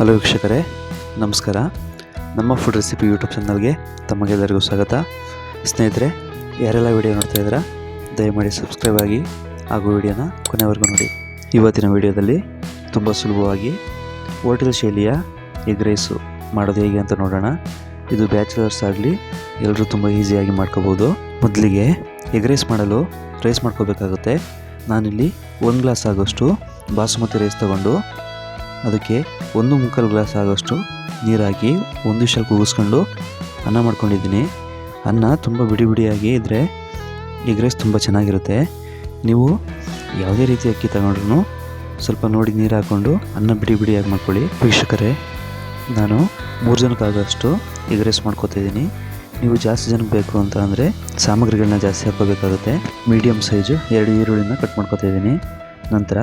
Hello ವೀಕ್ಷಕರೇ, ನಮಸ್ಕಾರ. ನಮ್ಮ ಫುಡ್ ರೆಸಿಪಿ ಯೂಟ್ಯೂಬ್ ಚಾನಲ್ಗೆ ತಮಗೆಲ್ಲರಿಗೂ ಸ್ವಾಗತ. ಸ್ನೇಹಿತರೆ, ಯಾರೆಲ್ಲ ವಿಡಿಯೋ ನೋಡ್ತಾ ಇದ್ದೀರಾ, ದಯಮಾಡಿ ಸಬ್ಸ್ಕ್ರೈಬ್ ಆಗಿ ಹಾಗೂ ವಿಡಿಯೋನ ಕೊನೆವರೆಗೂ ನೋಡಿ. ಇವತ್ತಿನ ವಿಡಿಯೋದಲ್ಲಿ ತುಂಬ ಸುಲಭವಾಗಿ ಹೋಟೆಲ್ ಶೈಲಿಯ ಎಗ್ ರೈಸು ಮಾಡೋದು ಹೇಗೆ ಅಂತ ನೋಡೋಣ. ಇದು ಬ್ಯಾಚುಲರ್ಸ್ ಆಗಲಿ ಎಲ್ಲರೂ ತುಂಬ ಈಸಿಯಾಗಿ ಮಾಡ್ಕೋಬೋದು. ಮೊದಲಿಗೆ ಎಗ್ ರೈಸ್ ಮಾಡಲು ರೈಸ್ ಮಾಡ್ಕೋಬೇಕಾಗುತ್ತೆ. ನಾನಿಲ್ಲಿ ಒಂದು ಗ್ಲಾಸ್ ಆಗೋಷ್ಟು ಬಾಸುಮತಿ ರೈಸ್ ತಗೊಂಡು ಅದಕ್ಕೆ ಒಂದು ಮುಕ್ಕಾಲು ಗ್ಲಾಸ್ ಆಗೋಷ್ಟು ನೀರು ಹಾಕಿ ಒಂದು ವಿಷಲ್ ಕೂಗಿಸ್ಕೊಂಡು ಅನ್ನ ಮಾಡ್ಕೊಂಡಿದ್ದೀನಿ. ಅನ್ನ ತುಂಬ ಬಿಡಿ ಬಿಡಿಯಾಗಿ ಇದ್ದರೆ ಎಗ್ ರೈಸ್ ತುಂಬ ಚೆನ್ನಾಗಿರುತ್ತೆ. ನೀವು ಯಾವುದೇ ರೀತಿ ಅಕ್ಕಿ ತಗೊಂಡ್ರು ಸ್ವಲ್ಪ ನೋಡಿ ನೀರು ಹಾಕ್ಕೊಂಡು ಅನ್ನ ಬಿಡಿ ಬಿಡಿಯಾಗಿ ಮಾಡ್ಕೊಳ್ಳಿ. ವೀಕ್ಷಕರೇ, ನಾನು ಮೂರು ಜನಕ್ಕಾಗೋಷ್ಟು ಎಗ್ ರೈಸ್ ಮಾಡ್ಕೊತಿದ್ದೀನಿ. ನೀವು ಜಾಸ್ತಿ ಜನಕ್ಕೆ ಬೇಕು ಅಂತ ಅಂದರೆ ಸಾಮಗ್ರಿಗಳನ್ನ ಜಾಸ್ತಿ ಹಾಕೋಬೇಕಾಗುತ್ತೆ ಮೀಡಿಯಮ್ ಸೈಜು ಎರಡು ಈರುಳ್ಳಿನ ಕಟ್ ಮಾಡ್ಕೊತಾ ಇದ್ದೀನಿ ನಂತರ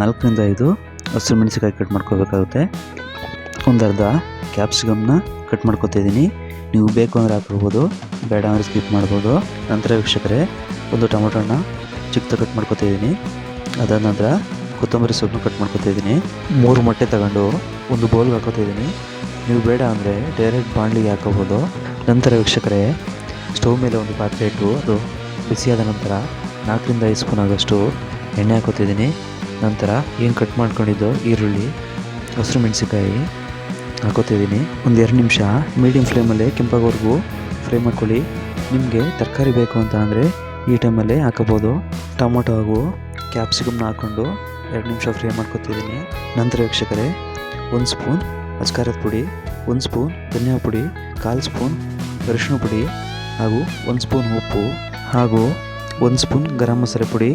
ನಾಲ್ಕರಿಂದ ಐದು ಹಸಿರು ಮೆಣಸಿಕಾಯಿ ಕಟ್ ಮಾಡ್ಕೋಬೇಕಾಗುತ್ತೆ ಒಂದು ಅರ್ಧ ಕ್ಯಾಪ್ಸಿಕಮ್ನ ಕಟ್ ಮಾಡ್ಕೋತಿದ್ದೀನಿ. ನೀವು ಬೇಕು ಅಂದರೆ ಹಾಕೋಬೋದು ಬೇಡ ಅಂದರೆ ಸ್ಕಿಪ್ ಮಾಡ್ಬೋದು. ನಂತರ ವೀಕ್ಷಕರೇ, ಒಂದು ಟೊಮೊಟೊನ ಚಿಕ್ಕದ ಕಟ್ ಮಾಡ್ಕೋತಿದ್ದೀನಿ. ಅದಾದ ನಂತರ ಕೊತ್ತಂಬರಿ ಸೊಪ್ಪು ಕಟ್ ಮಾಡ್ಕೋತಿದ್ದೀನಿ. ಮೂರು ಮೊಟ್ಟೆ ತಗೊಂಡು ಒಂದು ಬೌಲ್ಗೆ ಹಾಕೋತಿದ್ದೀನಿ ನೀವು ಬೇಡ ಅಂದರೆ ಡೈರೆಕ್ಟ್ ಬಾಣಲಿಗೆ ಹಾಕೋಬೋದು ನಂತರ ವೀಕ್ಷಕರೇ ಸ್ಟವ್ ಮೇಲೆ ಒಂದು ಪಾತ್ರೆ ಇಟ್ಟು ಅದು ಬಿಸಿಯಾದ ನಂತರ ನಾಲ್ಕರಿಂದ ಐದು ಸ್ಪೂನ್ ಆಗೋಷ್ಟು ಎಣ್ಣೆ ಹಾಕೋತಿದ್ದೀನಿ ನಂತರ ಏನು ಕಟ್ ಮಾಡ್ಕೊಂಡಿದ್ದು ಈರುಳ್ಳಿ, ಹಸಿರು ಮೆಣಸಿಕಾಯಿ ಹಾಕೋತಿದ್ದೀನಿ. ಒಂದು ಎರಡು ನಿಮಿಷ ಮೀಡಿಯಮ್ ಫ್ಲೇಮಲ್ಲೇ ಕೆಂಪಾಗೋವರೆಗೂ ಫ್ರೈ ಮಾಡ್ಕೊಳ್ಳಿ. ನಿಮಗೆ ತರಕಾರಿ ಬೇಕು ಅಂತ ಅಂದರೆ ಈ ಟೈಮಲ್ಲೇ ಹಾಕೋಬೋದು. ಟೊಮೊಟೊ ಹಾಗೂ ಕ್ಯಾಪ್ಸಿಕಮ್ನ ಹಾಕ್ಕೊಂಡು ಎರಡು ನಿಮಿಷ ಫ್ರೈ ಮಾಡ್ಕೊತಿದ್ದೀನಿ. ನಂತರ ವೀಕ್ಷಕರೇ, ಒಂದು ಸ್ಪೂನ್ ಅಜ್ಕಾರದ ಪುಡಿ, ಒಂದು ಸ್ಪೂನ್ ಧನಿಯಾ ಪುಡಿ, ಕಾಲು ಸ್ಪೂನ್ ಅರಿಶಿಣ ಪುಡಿ ಹಾಗೂ ಒಂದು ಸ್ಪೂನ್ ಉಪ್ಪು ಹಾಗೂ ಒಂದು ಸ್ಪೂನ್ ಗರಂ ಮಸಾಲೆ ಪುಡಿ.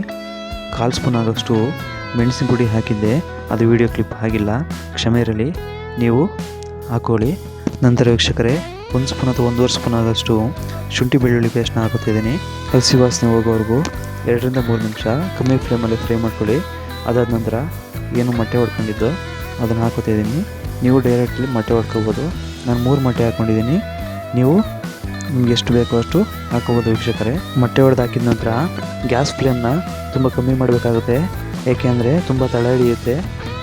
ಕಾಲು ಸ್ಪೂನ್ ಆಗೋಷ್ಟು ಮೆಣಸಿನ ಪುಡಿ ಹಾಕಿದ್ದೆ. ಅದು ವೀಡಿಯೋ ಕ್ಲಿಪ್ ಆಗಿಲ್ಲ. ಕ್ಷಮೆ ಇರಲಿ. ನೀವು ಹಾಕೊಳ್ಳಿ. ನಂತರ ವೀಕ್ಷಕರೇ, ಒಂದು ಸ್ಪೂನ್ ಅಥವಾ ಒಂದೂವರೆ ಸ್ಪೂನ್ ಆಗೋಷ್ಟು ಶುಂಠಿ ಬೆಳ್ಳುಳ್ಳಿ ಪೇಸ್ಟ್ನ ಹಾಕುತ್ತಿದ್ದೀನಿ ಹಸಿ ವಾಸನೆ ಹೋಗೋವರೆಗೂ ಎರಡರಿಂದ ಮೂರು ನಿಮಿಷ ಕಮ್ಮಿ ಫ್ಲೇಮಲ್ಲಿ ಫ್ರೈ ಮಾಡ್ಕೊಳ್ಳಿ. ಅದಾದ ನಂತರ ಏನು ಮೊಟ್ಟೆ ಹೊಡ್ಕೊಂಡಿದ್ದೋ ಅದನ್ನು ಹಾಕೋತಿದ್ದೀನಿ ನೀವು ಡೈರೆಕ್ಟ್ಲಿ ಮೊಟ್ಟೆ ಹೊಡ್ಕೋಬೋದು ನಾನು ಮೂರು ಮೊಟ್ಟೆ ಹಾಕ್ಕೊಂಡಿದ್ದೀನಿ ನೀವು ನಿಮ್ಗೆ ಎಷ್ಟು ಬೇಕೋ ಅಷ್ಟು ಹಾಕೋಬೋದು ವೀಕ್ಷಕರೇ. ಮೊಟ್ಟೆ ಹೊಡೆದು ಹಾಕಿದ ನಂತರ ಗ್ಯಾಸ್ ಫ್ಲೇಮ್ನ ತುಂಬ ಕಮ್ಮಿ ಮಾಡಬೇಕಾಗುತ್ತೆ. ಏಕೆಂದರೆ ತುಂಬ ತಳ ಹಿಡಿಯುತ್ತೆ.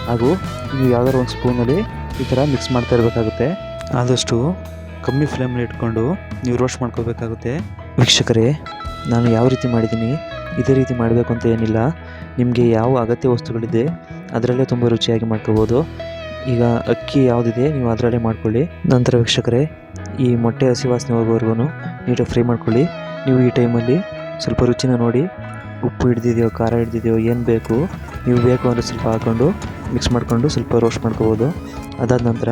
ಹಾಗೂ ನೀವು ಯಾವ್ದಾದ್ರು ಒಂದು ಸ್ಪೂನಲ್ಲಿ ಈ ಥರ ಮಿಕ್ಸ್ ಮಾಡ್ತಾ ಇರಬೇಕಾಗುತ್ತೆ. ಆದಷ್ಟು ಕಮ್ಮಿ ಫ್ಲೇಮಲ್ಲಿ ಇಟ್ಕೊಂಡು ನೀವು ರೋಸ್ಟ್ ಮಾಡ್ಕೋಬೇಕಾಗುತ್ತೆ ವೀಕ್ಷಕರೇ, ನಾನು ಯಾವ ರೀತಿ ಮಾಡಿದ್ದೀನಿ? ಇದೇ ರೀತಿ ಮಾಡಬೇಕು ಅಂತ ಏನಿಲ್ಲ. ನಿಮಗೆ ಯಾವ ಅಗತ್ಯ ವಸ್ತುಗಳಿದೆ, ಅದರಲ್ಲೇ ತುಂಬ ರುಚಿಯಾಗಿ ಮಾಡ್ಕೋಬೋದು ಈಗ ಅಕ್ಕಿ ಯಾವುದಿದೆ, ನೀವು ಅದರಲ್ಲೇ ಮಾಡ್ಕೊಳ್ಳಿ. ನಂತರ ವೀಕ್ಷಕರೇ ಈ ಮೊಟ್ಟೆ ಹಸಿ ವಾಸನೆ ಹೋಗೋವರೆಗೂ ನೀಟಾಗಿ ಫ್ರೈ ಮಾಡ್ಕೊಳ್ಳಿ. ನೀವು ಈ ಟೈಮಲ್ಲಿ ಸ್ವಲ್ಪ ರುಚಿನ ನೋಡಿ, ಉಪ್ಪು ಹಿಡ್ದಿದೆಯೋ, ಖಾರ ಹಿಡ್ದಿದೆಯೋ, ಏನು ಬೇಕು, ನೀವು ಬೇಕು ಅಂದರೆ ಸ್ವಲ್ಪ ಹಾಕ್ಕೊಂಡು ಮಿಕ್ಸ್ ಮಾಡಿಕೊಂಡು ಸ್ವಲ್ಪ ರೋಸ್ಟ್ ಮಾಡ್ಕೋಬೋದು. ಅದಾದ ನಂತರ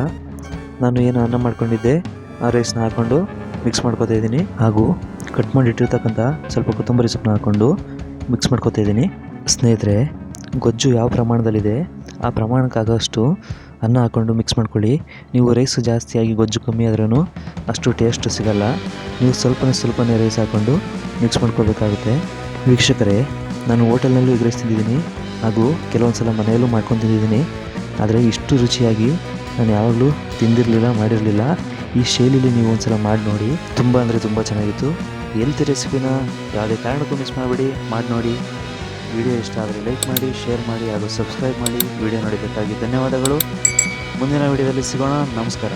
ನಾನು ಏನು ಅನ್ನ ಮಾಡ್ಕೊಂಡಿದ್ದೆ, ಆ ರೈಸ್ನ ಹಾಕ್ಕೊಂಡು ಮಿಕ್ಸ್ ಮಾಡ್ಕೊತಾ ಇದ್ದೀನಿ. ಹಾಗೂ ಕಟ್ ಮಾಡಿ ಇಟ್ಟಿರ್ತಕ್ಕಂಥ ಸ್ವಲ್ಪ ಕೊತ್ತಂಬರಿ ಸೊಪ್ಪನ್ನ ಹಾಕ್ಕೊಂಡು ಮಿಕ್ಸ್ ಮಾಡ್ಕೊತಾ ಇದ್ದೀನಿ. ಸ್ನೇಹಿತರೆ, ಗೊಜ್ಜು ಯಾವ ಪ್ರಮಾಣದಲ್ಲಿದೆ? ಆ ಪ್ರಮಾಣಕ್ಕಾಗೋಷ್ಟು ಅನ್ನ ಹಾಕ್ಕೊಂಡು ಮಿಕ್ಸ್ ಮಾಡ್ಕೊಳ್ಳಿ. ನೀವು ರೈಸ್ ಜಾಸ್ತಿಯಾಗಿ ಗೊಜ್ಜು ಕಮ್ಮಿ ಆದ್ರೂ ಅಷ್ಟು ಟೇಸ್ಟ್ ಸಿಗಲ್ಲ. ನೀವು ಸ್ವಲ್ಪನೇ ಸ್ವಲ್ಪನೇ ರೈಸ್ ಹಾಕ್ಕೊಂಡು ಮಿಕ್ಸ್ ಮಾಡ್ಕೊಳ್ಬೇಕಾಗುತ್ತೆ. ವೀಕ್ಷಕರೇ, ನಾನು ಹೋಟೆಲ್ನಲ್ಲೂ ಈಗ ರೈಸ್ ತಿಂದಿದ್ದೀನಿ ಹಾಗೂ ಕೆಲವೊಂದು ಸಲ ಮನೆಯಲ್ಲೂ ಮಾಡ್ಕೊಂಡು ತಿಂದಿದ್ದೀನಿ ಆದರೆ ಇಷ್ಟು ರುಚಿಯಾಗಿ ನಾನು ಯಾವಾಗಲೂ ತಿಂದಿರಲಿಲ್ಲ, ಮಾಡಿರಲಿಲ್ಲ. ಈ ಶೈಲಿಲಿ ನೀವು ಒಂದ್ಸಲ ಮಾಡಿ ನೋಡಿ. ತುಂಬ ಅಂದರೆ ತುಂಬ ಚೆನ್ನಾಗಿತ್ತು. ಹೆಲ್ತ್ ರೆಸಿಪಿನ ಯಾವುದೇ ಕಾರಣಕ್ಕೂ ಮಿಸ್ ಮಾಡಬೇಡಿ, ಮಾಡಿ ನೋಡಿ. ವಿಡಿಯೋ ಇಷ್ಟ ಆದರೆ ಲೈಕ್ ಮಾಡಿ ಶೇರ್ ಮಾಡಿ ಹಾಗೂ ಸಬ್ಸ್ಕ್ರೈಬ್ ಮಾಡಿ. ವಿಡಿಯೋ ನೋಡಿದ್ದಕ್ಕಾಗಿ ಧನ್ಯವಾದಗಳು. ಮುಂದಿನ ವಿಡಿಯೋದಲ್ಲಿ ಸಿಗೋಣ. ನಮಸ್ಕಾರ.